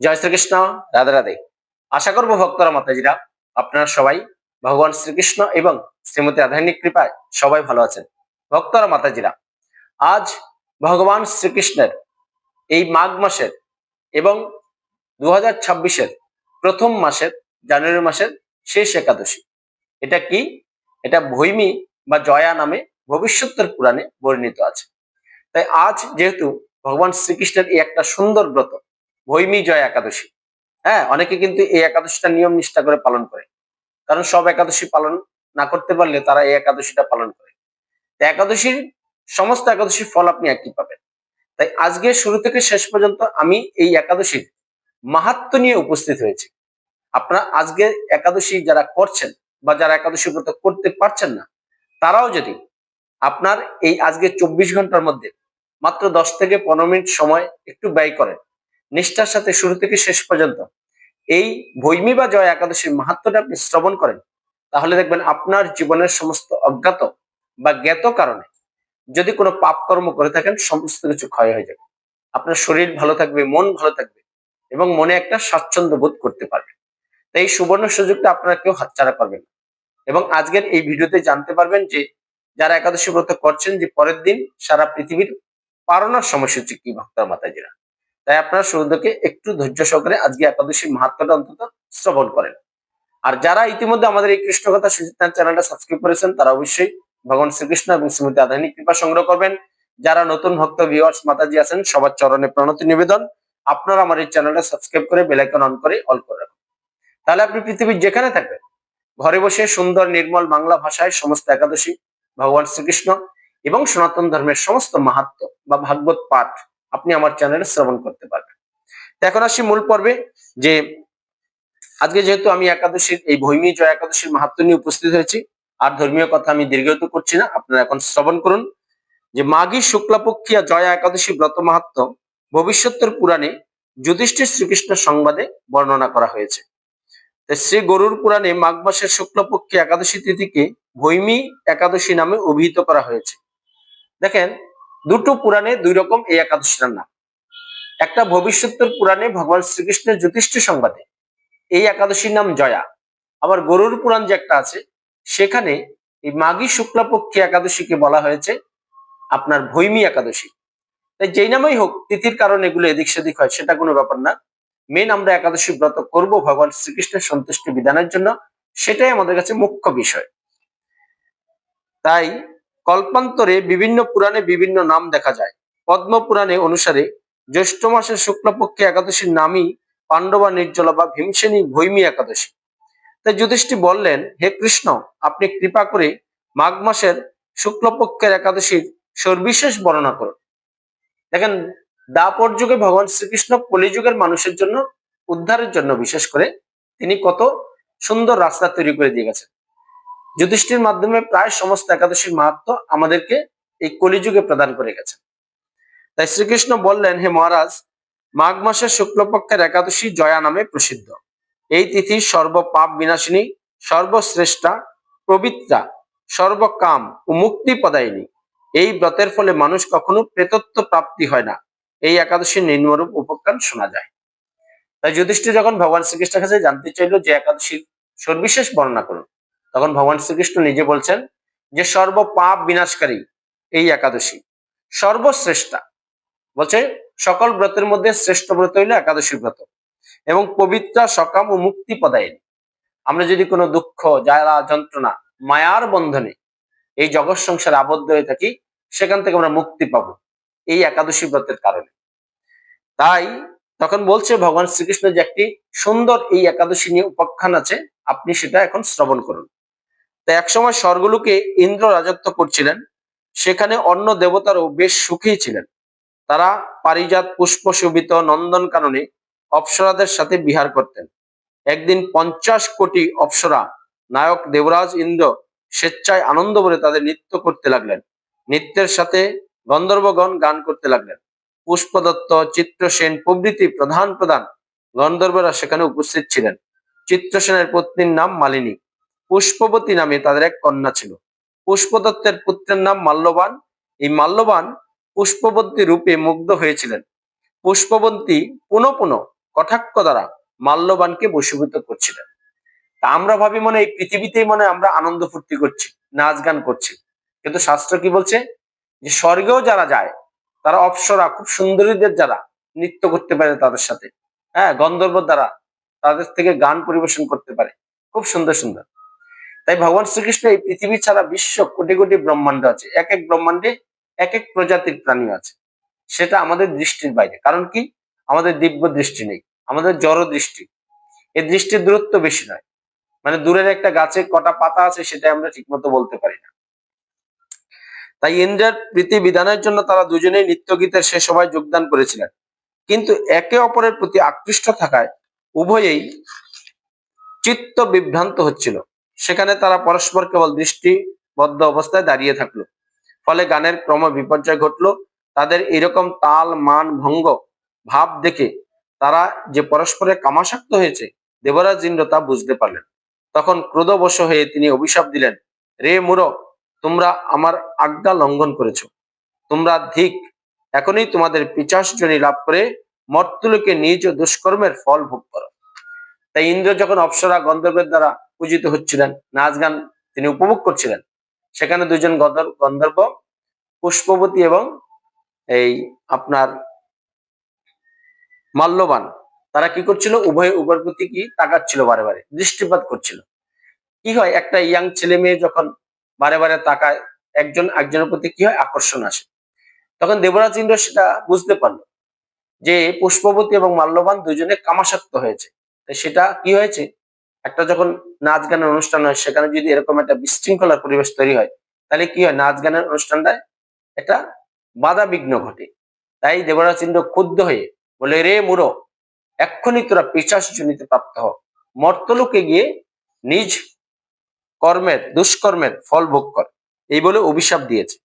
জয় শ্রীকৃষ্ণ, রাধে রাধে। আশা করব ভক্তরা মাতাজিরা, আপনারা সবাই ভগবান শ্রীকৃষ্ণ এবং শ্রীমতী রাধারণী কৃপায় সবাই ভালো আছেন। ভক্তরা মাতাজিরা, আজ ভগবান শ্রীকৃষ্ণের এই মাঘ মাসের এবং দু হাজার প্রথম মাসের, জানুয়ারি মাসের শেষ একাদশী। এটা কি? এটা ভৈমি বা জয়া নামে ভবিষ্যতের পুরাণে বর্ণিত আছে। তাই আজ যেহেতু ভগবান শ্রীকৃষ্ণের এই একটা সুন্দর ব্রত ভৈমী জয় একাদশী। হ্যাঁ অনেকে কিন্তু এই একাদশীটা নিয়ম নিষ্ঠা করে পালন করে। কারণ সব একাদশী পালন না করতে পারলে তারা এই একাদশীটা পালন করে। একাদশীর সমস্ত একাদশীর ফল আপনি একই পাবেন? তাই আজকে শুরু থেকে শেষ পর্যন্ত আমি এই একাদশীর মাহাত্ম নিয়ে উপস্থিত হয়েছি। আপনারা আজকে একাদশী যারা করছেন বা যারা একাদশী ব্রত করতে পারছেন না, তারাও যদি আপনার এই আজকে চব্বিশ ঘণ্টার মধ্যে মাত্র দশ থেকে পনেরো মিনিট সময় একটু ব্যয় করেন নিষ্ঠার সাথে শুরু থেকে শেষ পর্যন্ত। এই ভৈমী বা জয় একাদশীর মাহাত্মটা আপনি শ্রবণ করেন, তাহলে দেখবেন আপনার জীবনের সমস্ত অজ্ঞাত বা জ্ঞাত কারণে যদি কোনো পাপ কর্ম করে থাকেন, সমস্ত কিছু ক্ষয় হয়ে যাবে। আপনার শরীর ভালো থাকবে, মন ভালো থাকবে এবং মনে একটা স্বাচ্ছন্দ্য বোধ করতে পারবে। তাই এই সুবর্ণ সুযোগটা আপনারা কেউ হাতছাড়া করবেন এবং আজকের এই ভিডিওতে জানতে পারবেন যে, যারা একাদশী ব্রত করছেন যে পরের দিন সারা পৃথিবীর পারণার সময়সূচি কি, ভক্তার মাতাজিরা? তাই আপনারা শুরুকে একটু ধৈর্য সহকারে আজকে একাদশীর মাহাত্মটা অন্তত শ্রবণ করেন। আর যারা ইতিমধ্যে আমাদের এই কৃষ্ণ কথা সুজিত চ্যানেলটা সাবস্ক্রাইব করেছেন, তারা অবশ্যই ভগবান শ্রীকৃষ্ণ এবং শ্রীমতী আধানী কৃপা সংগ্রহ করবেন। যারা নতুন ভক্ত ভিউয়ার্স মাতাজি আছেন, সবার চরণে প্রণতি নিবেদন। আপনারা আমার এই চ্যানেলটা সাবস্ক্রাইব করে বেলাইকন অন করে অল করে রাখুন। তাহলে আপনি পৃথিবীর যেখানে থাকবেন, ঘরে বসে সুন্দর, নির্মল বাংলা ভাষায় সমস্ত একাদশী, ভগবান শ্রীকৃষ্ণ এবং সনাতন ধর্মের সমস্ত মাহাত্ম বা ভাগবত পাঠ আপনি আমার চ্যানেলে শ্রবণ করতে পারবেন। এখন আসি মূল পর্বে, যে আজকে যেহেতু আমি একাদশীর, এই ভৈমী জয় একাদশীর মাহাত্ম নিয়ে উপস্থিত হয়েছি, আর ধর্মীয় কথা আমি দীর্ঘায়িত করছি না, আপনারা এখন শ্রবণ করুন। যে মাঘী শুক্লাপক্ষিয়া জয়া একাদশী ব্রত মাহাত্ম ভবিষ্যতের পুরাণে যুধিষ্ঠির শ্রীকৃষ্ণ সংবাদে বর্ণনা করা হয়েছে। শ্রী গরুর পুরাণে মাঘ মাসের শুক্লপক্ষী একাদশী তিথিকে ভৈমী একাদশী নামে অভিহিত করা হয়েছে। দেখেন দুটো পুরাণে দুই রকম এই একাদশীর নাম একটা ভবিষ্যতের পুরাণে ভগবান শ্রীকৃষ্ণের জ্যোতিষ্ঠ সংবাদে, এই একাদশীর নাম জয়া। আবার গরুর পুরাণ যে একটা আছে, সেখানে এই মাঘী শুক্লাপক্ষী একাদশীকে বলা হয়েছে আপনার ভৈমী একাদশী। তাই যেই নামেই হোক, তিথির কারণে এগুলো এদিক সেদিক হয়, সেটা কোনো ব্যাপার না। মেন আমরা একাদশী ব্রত করব ভগবান শ্রীকৃষ্ণের সন্তুষ্টি বিধানের জন্য, সেটাই আমাদের কাছে মুখ্য বিষয়। তাই কল্পান্তরে বিভিন্ন পুরাণে বিভিন্ন নাম দেখা যায়। পদ্ম পুরাণে অনুসারে জ্যৈষ্ঠ মাসের শুক্লপক্ষে একাদশীর নামই পাণ্ডবা, নির্জলা বা ভীমসেনী ভৈমী একাদশী। তাই যুধিষ্ঠি বললেন, হে কৃষ্ণ, আপনি কৃপা করে মাঘ মাসের শুক্লপক্ষের একাদশীর সর্বিশেষ বর্ণনা করুন। দেখেন, দাপর যুগে ভগবান শ্রীকৃষ্ণ কলিযুগের মানুষের জন্য, উদ্ধারের জন্য বিশেষ করে তিনি কত সুন্দর রাস্তা তৈরি করে দিয়ে গেছেন। যুধিষ্ঠির মাধ্যমে প্রায় সমস্ত একাদশীর মাহাত্ম আমাদেরকে এই কলিযুগে প্রদান করে গেছে। তাই শ্রীকৃষ্ণ বললেন, হে মহারাজ, মাঘ মাসের শুক্লপক্ষের একাদশী জয়া নামে প্রসিদ্ধ। এই তিথি সর্ব পাপ বিনাশিনী, সর্বশ্রেষ্ঠা, পবিত্রা, সর্বকাম ও মুক্তি পদায়িনী এই ব্রতের ফলে মানুষ কখনো প্রেতত্ব প্রাপ্তি হয় না। এই একাদশীর নিম্নরূপ উপকার শোনা যায়। তাই যুধিষ্ঠির যখন ভগবান শ্রীকৃষ্ণের কাছে জানতে চাইল যে একাদশীর সর্বিশেষ বর্ণনা করুন তখন ভগবান শ্রীকৃষ্ণ নিজে বলছেন যে সর্ব পাপ বিনাশকারী এই একাদশী, সর্বশ্রেষ্ঠা। বলছে, সকল ব্রতের মধ্যে শ্রেষ্ঠ ব্রত হইল একাদশী ব্রত এবং পবিত্র সকাম ও মুক্তি পদায়নি আমরা যদি কোনো দুঃখ, জ্বালা, যন্ত্রণা, মায়ার বন্ধনে এই জগৎ সংসারে আবদ্ধ হয়ে থাকি, সেখান থেকে আমরা মুক্তি পাব এই একাদশী ব্রতের কারণে। তাই তখন বলছে ভগবান শ্রীকৃষ্ণ যে একটি সুন্দর এই একাদশী নিয়ে উপাখ্যান আছে, আপনি সেটা এখন শ্রবণ করুন। তাই একসময় স্বর্গলোকে ইন্দ্র রাজত্ব করছিলেন। সেখানে অন্য দেবতারও বেশ সুখী ছিলেন। তারা পারিজাত পুষ্প শোভিত নন্দন কাননে অপ্সরাদের সাথে বিহার করতেন। একদিন পঞ্চাশ কোটি অপ্সরা নায়ক দেবরাজ ইন্দ্র স্বেচ্ছায় আনন্দ বলে তাদের নৃত্য করতে লাগলেন। নৃত্যের সাথে গন্ধর্বগণ গান করতে লাগলেন। পুষ্পদত্ত, চিত্রসেন প্রভৃতি প্রধান প্রধান গন্ধর্বরা সেখানে উপস্থিত ছিলেন। চিত্রসেনের পত্নীর নাম মালিনী। পুষ্পবতী নামে তাদের এক কন্যা ছিল। পুষ্পদত্তের পুত্রের নাম মাল্যবান। এই মাল্যবান পুষ্পবন্তী রূপে মুগ্ধ হয়েছিলেন। পুষ্পবন্তী পুনঃ পুনঃ কটাক্ষ দ্বারা মাল্যবানকে বশীভূত করছিলেন। তা আমরা ভাবি মনে এই পৃথিবীতেই মনে আমরা আনন্দ ফুর্তি করছি, নাচ গান করছি। কিন্তু শাস্ত্র কি বলছে? যে স্বর্গেও যারা যায়, তারা অপসরা, খুব সুন্দরীদের যারা নৃত্য করতে পারে তাদের সাথে। হ্যাঁ গন্ধর্ব দ্বারা তাদের থেকে গান পরিবেশন করতে পারে। খুব সুন্দর সুন্দর। তাই ভগবান শ্রীকৃষ্ণ এই পৃথিবী ছাড়া বিশ্ব কোটি কোটি ব্রহ্মাণ্ড আছে। এক এক ব্রহ্মাণ্ডে এক এক প্রজাতির প্রাণী আছে। সেটা আমাদের দৃষ্টির বাইরে। কারণ কি? আমাদের দিব্য দৃষ্টি নেই। আমাদের জড় দৃষ্টি। এই দৃষ্টির দূরত্ব বেশি নয়। মানে দূরের একটা গাছে কটা পাতা আছে সেটা আমরা ঠিকমতো বলতে পারি না। তাই ইন্দ্রের প্রীতি বিধানের জন্য তারা দুজনেই নৃত্য গীতের সে সভায় যোগদান করেছিলেন। কিন্তু একে অপরের প্রতি আকৃষ্ট থাকায় উভয়েই চিত্ত বিভ্রান্ত হচ্ছিল। সেখানে তারা পরস্পর কেবল দৃষ্টিবদ্ধ অবস্থায় দাঁড়িয়ে থাকল। ফলে গানের ক্রম বিপর্যয় ঘটলো। তাদের এরকম তাল, মান, ভঙ্গ, ভাব দেখে তারা যে পরস্পরের কামাসক্ত হয়েছে দেবরাজ ইন্দ্র তা বুঝতে পারলেন। তখন ক্রোধবশ হয়ে তিনি অভিশাপ দিলেন, রে মুর তোমরা আমার আজ্ঞা লঙ্ঘন করেছ। তোমরা ধিক, এখনই তোমাদের পিচাস জনি লাভ করে মর্তুলোকে নিজ দুষ্কর্মের ফল ভোগ করো। তাই ইন্দ্র যখন অপ্সরা গন্ধর্বের দ্বারা পূজিত হচ্ছিলেন। নাচ গান তিনি উপভোগ করছিলেন। সেখানে দুজন গন্ধর্ব, পুষ্পবতী এবং এই আপনার মাল্যবান, তারা কি করছিল? উভয় উভয়ের প্রতি কি তাকাচ্ছিল বারে বারে, দৃষ্টিপাত করছিল। কি হয়? একটা ইয়াং ছেলে মেয়ে যখন বারে বারে তাকায়, একজন একজনের প্রতি কি হয়? আকর্ষণ আসে। তখন দেবরাজ ইন্দ্র সেটা বুঝতে পারল যে পুষ্পবতী এবং মাল্যবান দুজনে কামাসক্ত হয়েছে। সেটা কি হয়েছে? একটা যখন নাচ গানের অনুষ্ঠান হয়, সেখানে যদি এরকম একটা বিশৃঙ্খলার পরিবেশ তৈরি হয়, তাহলে কি হয়? নাচ গানের অনুষ্ঠানটায় একটা বাধা বিঘ্ন ঘটে। তাই দেবরাজ ইন্দ্র ক্ষুব্ধ হয়ে বলে, রে মুরো এক্ষুনি তোরা পিচাস জনিতে প্রাপ্ত হ। মর্তলোকে গিয়ে নিজ কর্মের, দুষ্কর্মের ফল ভোগ কর। এই বলে অভিশাপ দিয়েছে।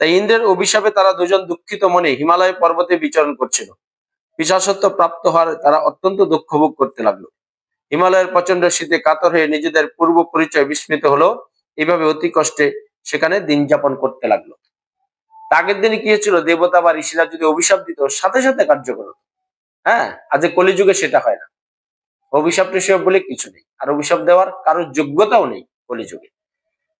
তাই ইন্দ্রের অভিশাপে তারা দুজন দুঃখিত মনে হিমালয় পর্বতে বিচরণ করছিল। পিসাসত্ব প্রাপ্ত হওয়ার তারা অত্যন্ত দুঃখ ভোগ করতে লাগল। হিমালয়ের প্রচণ্ড শীতে কাতর হয়ে নিজেদের পূর্ব পরিচয় বিস্মৃত হলো। এইভাবে অতি কষ্টে সেখানে দিন যাপন করতে লাগল। আগের দিনে কি হয়েছিল? দেবতা বা ঋষিরা যদি অভিশাপ দিত, সাথে সাথে কার্যকর হতো। হ্যাঁ আজ কলিযুগে সেটা হয় না। অভিশাপ টিশাপ বলে কিছু নেই। আর অভিশাপ দেওয়ার কারোর যোগ্যতাও নেই কলিযুগে।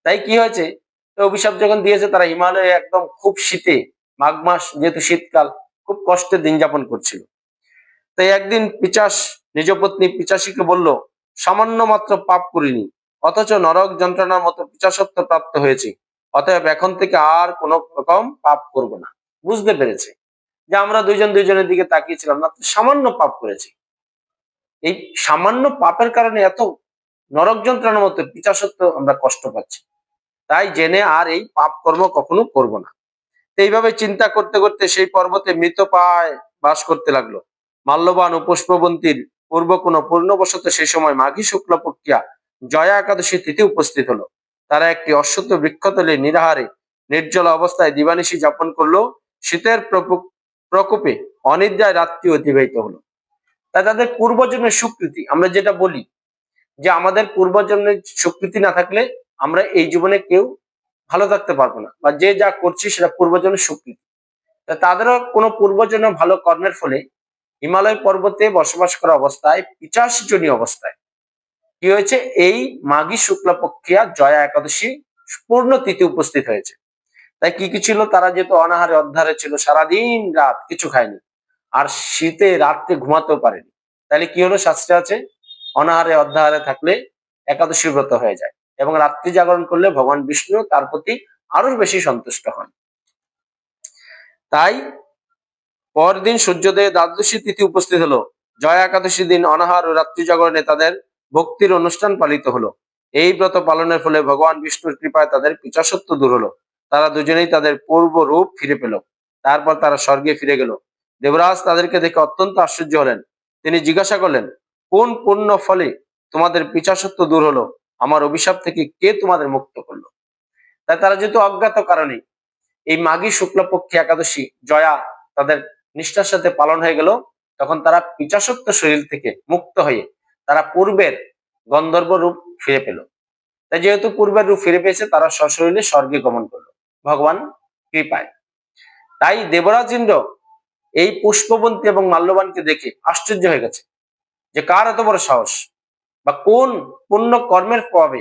তাই কি হয়েছে? অভিশাপ যখন দিয়েছে, তারা হিমালয়ে একদম খুব শীতে, মাঘ মাস, যেহেতু শীতকাল, খুব কষ্টে দিন যাপন করছিল। তাই একদিন পিচাস নিজ পত্নী পিচাসীকে বলল, সামান্য মাত্র পাপ করিনি, অথচ নরক যন্ত্রণার মতো পিচাসত্ব প্রাপ্ত হয়েছে। অতএব এখন থেকে আর কোনো রকম পাপ করব না। বুঝতে পেরেছে যে আমরা দুইজন দুইজনের দিকে তাকিয়েছিলাম মাত্র সামান্য পাপ করেছি। এই সামান্য পাপের কারণে এত নরক যন্ত্রণার মতো পিচাসত্ব আমরা কষ্ট পাচ্ছি। তাই জেনে আর এই পাপ কর্ম কখনো করব না। এইভাবে চিন্তা করতে করতে সেই পর্বতে মৃত পায় বাস করতে লাগল। মাল্যবান ও পুষ্পবন্তীর পূর্ব কোন পূর্ণবশত সেই সময় মাঘী শুক্ল পক্ষিয়া জয়া একাদশী তিথি উপস্থিত হলো। তারা একটি অশ্বত্থ বৃক্ষতলে নিরাহারে, নির্জল অবস্থায় দিবানিশি যাপন করল। শীতের প্রকোপে অনিদ্রায় রাত্রি অতিবাহিত হলো। তাই তাদের পূর্বজন্মের স্বীকৃতি আমরা যেটা বলি যে আমাদের পূর্বজন্মের স্বীকৃতি না থাকলে আমরা এই জীবনে কেউ ভালো থাকতে পারব না বা যে যা করছি সেটা পূর্বজন্মের স্বীকৃতি তাদেরও কোনো পূর্বজন্ম ভালো কর্মের ফলে হিমালয় পর্বতে বসবাস করা অবস্থায়, পিচাশ জনী অবস্থায়। কি হয়েছে? এই মাঘী শুক্লা পক্ষিয়া জয়া একাদশী পূর্ণ তিথি উপস্থিত হয়েছে। তাই কি কি ছিল? তারা যেহেতু অনাহারে অধ্যারে ছিল, সারাদিন রাত কিছু খায়নি। আর শীতে, রাত্রে ঘুমাতেও পারেনি। তাহলে কি হলো? শাস্ত্রে আছে, অনাহারে অধ্যাহারে থাকলে একাদশী ব্রত হয়ে যায় এবং রাত্রি জাগরণ করলে ভগবান বিষ্ণু তার প্রতি আরও বেশি সন্তুষ্ট হন। তাই পরদিন সূর্যোদয়ে দ্বাদশী তিথি উপস্থিত হলো। জয়া একাদশী দিন অনাহার ও রাত্রি জাগরণে তাদের ভক্তির অনুষ্ঠান পালিত হলো। এই ব্রত পালনের ফলে ভগবান বিষ্ণুর কৃপায় তাদের পিচাসত্ব দূর হলো। তারা দুজনেই তাদের পূর্ব রূপ ফিরে পেল। তারপর তারা স্বর্গে ফিরে গেল। দেবরাজ তাদেরকে দেখে অত্যন্ত আশ্চর্য হলেন। তিনি জিজ্ঞাসা করলেন, কোন পুণ্য ফলে তোমাদের পিচাসত্ব দূর হলো? আমার অভিশাপ থেকে কে তোমাদের মুক্ত করল? তাই তারা যেহেতু অজ্ঞাত কারণে এই মাঘী শুক্লপক্ষী একাদশী জয়া তাদের নিষ্ঠার সাথে পালন হয়ে গেল। তখন তারা পিচাসত্ব শরীর থেকে মুক্ত হয়ে তারা পূর্বের গন্ধর্ব রূপ ফিরে পেল। তাই যেহেতু পূর্বের রূপ ফিরে পেয়েছে, তারা সশরীরে স্বর্গে গমন করল। ভগবান কৃপায়। তাই দেবরাজ ইন্দ্র এই পুষ্পবন্তী এবং মাল্যবানকে দেখে আশ্চর্য হয়ে গেছে যে কার এত বড় সাহস বা কোন পুণ্য কর্মের প্রভাবে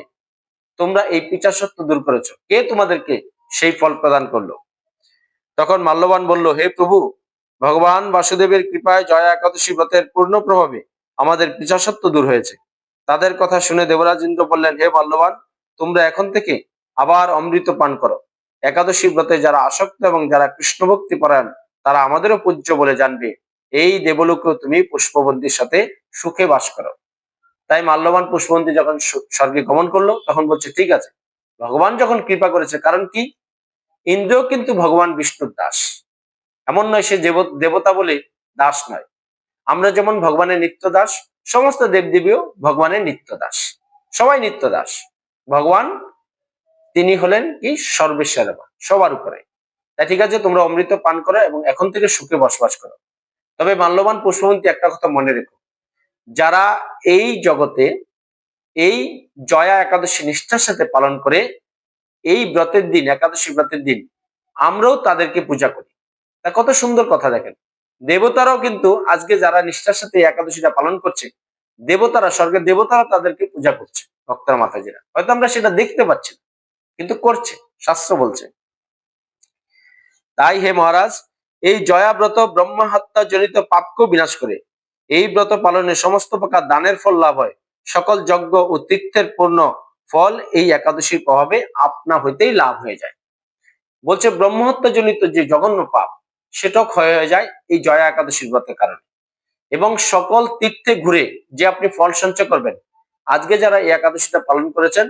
তোমরা এই পিচাসত্ব দূর করেছ? কে তোমাদেরকে সেই ফল প্রদান করল? তখন মাল্যবান বলল, হে প্রভু ভগবান বাসুদেবের কৃপায় জয়া একাদশী ব্রতের পূর্ণ প্রভাবে আমাদের পিচাসত্ব দূর হয়েছে। তাদের কথা শুনে দেবরাজ ইন্দ্র বললেন, হে মাল্যবান তোমরা এখন থেকে আবার অমৃত পান করো। একাদশী ব্রতে যারা আসক্ত এবং যারা কৃষ্ণ ভক্তি পরায়ণ, তারা আমাদেরও পূজ্য বলে জানবে। এই দেবলোকেও তুমি পুষ্পবন্তীর সাথে সুখে বাস করো। তাই মাল্যবান পুষ্পবন্তী যখন স্বর্গে গমন করল, তখন বলছে, ঠিক আছে। ভগবান যখন কৃপা করেছে, কারণ কি? ইন্দ্র কিন্তু ভগবান বিষ্ণুর দাস। এমন নয় সে দেব- দেবতা বলে দাস নয়। আমরা যেমন ভগবানের নিত্য দাস সমস্ত দেবদেবীও ভগবানের নিত্য দাস সবাই নিত্য দাস ভগবান, তিনি হলেন কি? সর্বেশ্বরবা সবার উপরে। তাই ঠিক আছে, তোমরা অমৃত পান করো এবং এখন থেকে সুখে বসবাস করো। তবে মাল্যবান পুষ্পবন্তী একটা কথা মনে রেখো। যারা এই জগতে, এই জয়া একাদশী নিষ্ঠার সাথে পালন করে, এই ব্রতের দিন, একাদশী ব্রতের দিন, আমরাও তাদেরকে পূজা করি। তা কত সুন্দর কথা দেখেন। দেবতারাও কিন্তু আজকে যারা নিষ্ঠার সাথে একাদশীটা পালন করছে দেবতারা স্বর্গের দেবতারা তাদেরকে পূজা করছে ভক্তরা মাতাজিরা। হয়তো আমরা সেটা দেখতে পাচ্ছি না, কিন্তু করছে শাস্ত্র বলছে। তাই হে মহারাজ এই জয়াব্রত ব্রহ্ম হত্যা জনিত পাপকেও বিনাশ করে এই ব্রত পালনে সমস্ত প্রকার দানের ফল লাভ হয়। সকল যজ্ঞ ও তীর্থের পূর্ণ ফল এই একাদশীর প্রভাবে আপনা হইতেই লাভ হয়ে যায়। বলছে ব্রহ্মহত্যা জনিত যে জঘন্য পাপ সেটাও ক্ষয় হয়ে যায় এই জয়া একাদশীর ব্রতের কারণে। এবং সকল তীর্থে ঘুরে যে আপনি ফল সঞ্চয় করবেন, আজকে যারা এই একাদশীটা পালন করেছেন,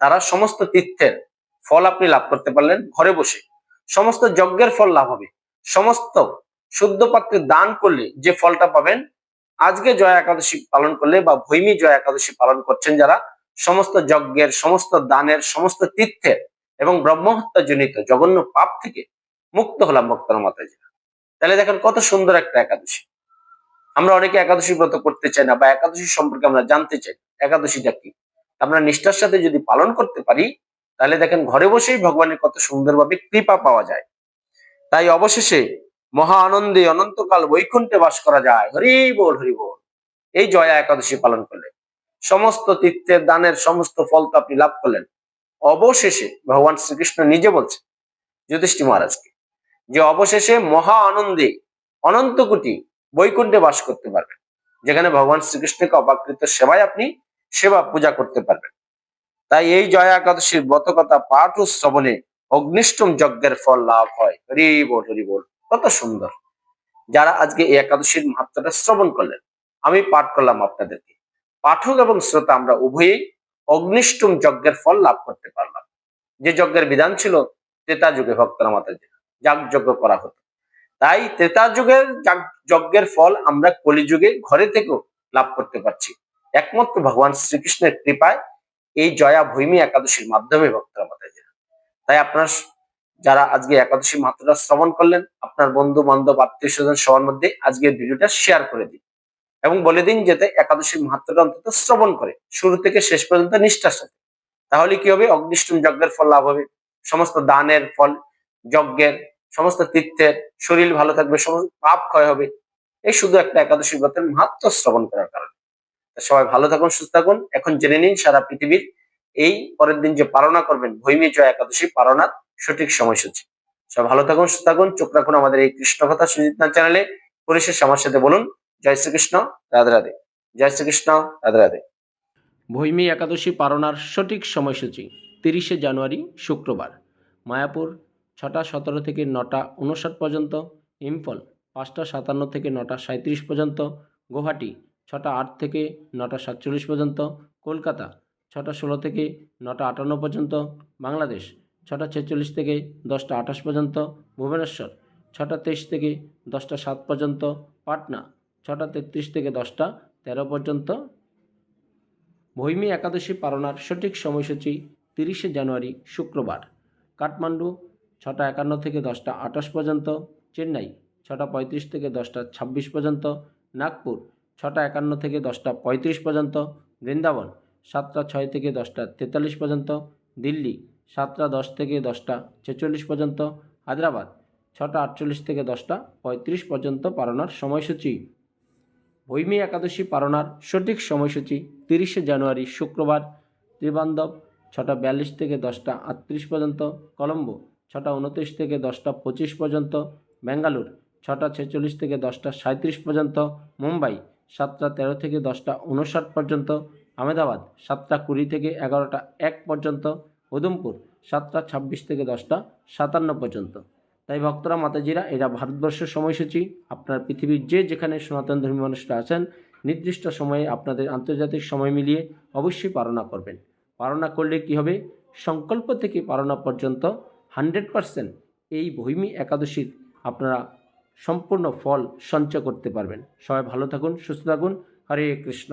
তারা সমস্ত তীর্থের ফল আপনি লাভ করতে পারলেন ঘরে বসে। সমস্ত যজ্ঞের ফল লাভ হবে। সমস্ত শুদ্ধ পাত্রে দান করলে যে ফলটা পাবেন, আজকে জয় একাদশী পালন করলে বা ভৈমী জয়া একাদশী পালন করছেন যারা, সমস্ত যজ্ঞের, সমস্ত দানের, সমস্ত তীর্থের এবং ব্রহ্মহত্যা জনিত জঘন্য পাপ থেকে মুক্ত হলাম ভক্তর মাতাজি তাহলে দেখেন কত সুন্দর একটা একাদশী। আমরা অনেকে একাদশী ব্রত করতে চাই না বা একাদশী সম্পর্কে আমরা জানতে চাই, একাদশীটা কি? আমরা নিষ্ঠার সাথে যদি পালন করতে পারি, তাহলে দেখেন ঘরে বসেই ভগবানের কত সুন্দরভাবে কৃপা পাওয়া যায়। তাই অবশেষে মহা আনন্দে অনন্তকাল বৈকুণ্ঠে বাস করা যায়। হরি বল হরি বল। এই জয়া একাদশী পালন করলে সমস্ত তীর্থের দানের সমস্ত ফল তো আপনি লাভ করলেন। অবশেষে ভগবান শ্রীকৃষ্ণ নিজে বলছে যুধিষ্ঠি মহারাজকে যে অবশেষে মহা আনন্দে অনন্ত কোটি বৈকুণ্ঠে বাস করতে পারবেন। যেখানে ভগবান শ্রীকৃষ্ণকে অপাকৃত সেবায় আপনি সেবা পূজা করতে পারবেন। তাই এই জয়া একাদশীর ব্রতকথা পাঠ ও শ্রবণে অগ্নিষ্টম যজ্ঞের ফল লাভ হয়। হরি বল হরি বল, কত সুন্দর। যারা আজকে এই একাদশীর মাহাত্মটা শ্রবণ করলেন, আমি পাঠ করলাম আপনাদেরকে। পাঠক এবং শ্রোতা আমরা উভয়ই অগ্নিষ্টম যজ্ঞের ফল লাভ করতে পারলাম। যে যজ্ঞের বিধান ছিল ত্রেতা যুগে ভক্তরা মাতাজি যাগ যজ্ঞ করা হতো। তাই ত্রেতা যুগের যজ্ঞের ফল আমরা কলিযুগে ঘরে থেকেও লাভ করতে পারছি। একমাত্র ভগবান শ্রীকৃষ্ণের কৃপায় এই জয়া ভৈমী একাদশীর মাধ্যমে ভক্তরা মাতাজি তাই আপনার যারা আজকে একাদশী মাত্রাটা শ্রবণ করলেন, আপনার বন্ধু, বান্ধব, আত্মীয় স্বজন সবার মধ্যে আজকের ভিডিওটা শেয়ার করে দিন এবং বলে দিন যাতে একাদশীর মাহাত্মটা অন্তত শ্রবণ করে। শুরু থেকে শেষ পর্যন্ত নিষ্ঠার সাথে। তাহলে কি হবে? অগ্নিষ্টম যজ্ঞের ফল লাভ হবে। সমস্ত দানের ফল, যজ্ঞের সমস্ত তীর্থের শরীর ভালো থাকবে, সমস্ত পাপ ক্ষয় হবে। এই শুধু একটা একাদশী ব্রতের মাহাত্ম শ্রবণ করার কারণে। সবাই ভালো থাকুন, সুস্থ থাকুন। এখন জেনে নিন সারা পৃথিবীর এই পরের দিন যে পালনা করবেন, ভৈমী জয় একাদশী পালনার সঠিক সময়সূচি। সবাই ভালো থাকুন, সুস্থ থাকুন। চোখ রাখুন আমাদের এই কৃষ্ণ কথা সুজিত চ্যানেলে। পরিশেষে আমার সাথে বলুন, জয় শ্রীকৃষ্ণ, রাধে রাধে। জয় শ্রীকৃষ্ণ, রাধে রাধে। ভৈমী একাদশী পালনার সঠিক সময়সূচি, তিরিশে জানুয়ারি, শুক্রবার। মায়াপুর ছটা সতেরো থেকে নটা উনষাট পর্যন্ত, ইম্ফল পাঁচটা সাতান্ন থেকে নটা সাঁত্রিশ পর্যন্ত, গুয়াহাটি ছটা আট থেকে নটা সাতচল্লিশ পর্যন্ত, কলকাতা ছটা ষোলো থেকে নটা আটান্ন পর্যন্ত, বাংলাদেশ ছটা ছেচল্লিশ থেকে দশটা আঠাশ পর্যন্ত, ভুবনেশ্বর ছটা তেইশ থেকে দশটা সাত পর্যন্ত, পাটনা ছটা তেত্রিশ থেকে দশটা তেরো পর্যন্ত। ভৈমী একাদশী পালনার সঠিক সময়সূচি তিরিশে জানুয়ারি শুক্রবার। কাঠমান্ডু ছটা একান্ন থেকে দশটা আঠাশ পর্যন্ত, চেন্নাই ছটা পঁয়ত্রিশ থেকে দশটা ছাব্বিশ পর্যন্ত, নাগপুর ছটা একান্ন থেকে দশটা পঁয়ত্রিশ পর্যন্ত, বৃন্দাবন সাতটা ছয় থেকে দশটা তেতাল্লিশ পর্যন্ত, দিল্লি সাতটা দশ থেকে দশটা ছেচল্লিশ পর্যন্ত, হায়দ্রাবাদ ছটা আটচল্লিশ থেকে দশটা পঁয়ত্রিশ পর্যন্ত পালনার সময়সূচি। ভৈমী একাদশী পালনার সঠিক সময়সূচি তিরিশে জানুয়ারি, শুক্রবার, ত্রিবান্ধব ছটা বিয়াল্লিশ থেকে দশটা আটত্রিশ পর্যন্ত, কলম্বো ছটা উনত্রিশ থেকে দশটা পঁচিশ পর্যন্ত ব্যাঙ্গালোর ছটা ছেচল্লিশ থেকে দশটা সাঁত্রিশ পর্যন্ত, মুম্বাই সাতটা তেরো থেকে দশটা উনষাট পর্যন্ত, আহমেদাবাদ সাতটা কুড়ি থেকে এগারোটা এক পর্যন্ত, উধমপুর সাতটা ছাব্বিশ থেকে দশটা সাতান্ন পর্যন্ত। তাই ভক্তরা, মাতাজিরা, এরা ভারতবর্ষের সময়সূচি। আপনার পৃথিবীর যে যেখানে সনাতন ধর্মী মানুষরা আছেন, নির্দিষ্ট সময়ে আপনাদের আন্তর্জাতিক সময় মিলিয়ে অবশ্যই পালনা করবেন। পারণা করলে কি হবে? সংকল্প থেকে পালনা পর্যন্ত হান্ড্রেড পারসেন্ট এই বহিমি একাদশীর আপনারা সম্পূর্ণ ফল সঞ্চয় করতে পারবেন। সবাই ভালো থাকুন, সুস্থ থাকুন। হরে কৃষ্ণ।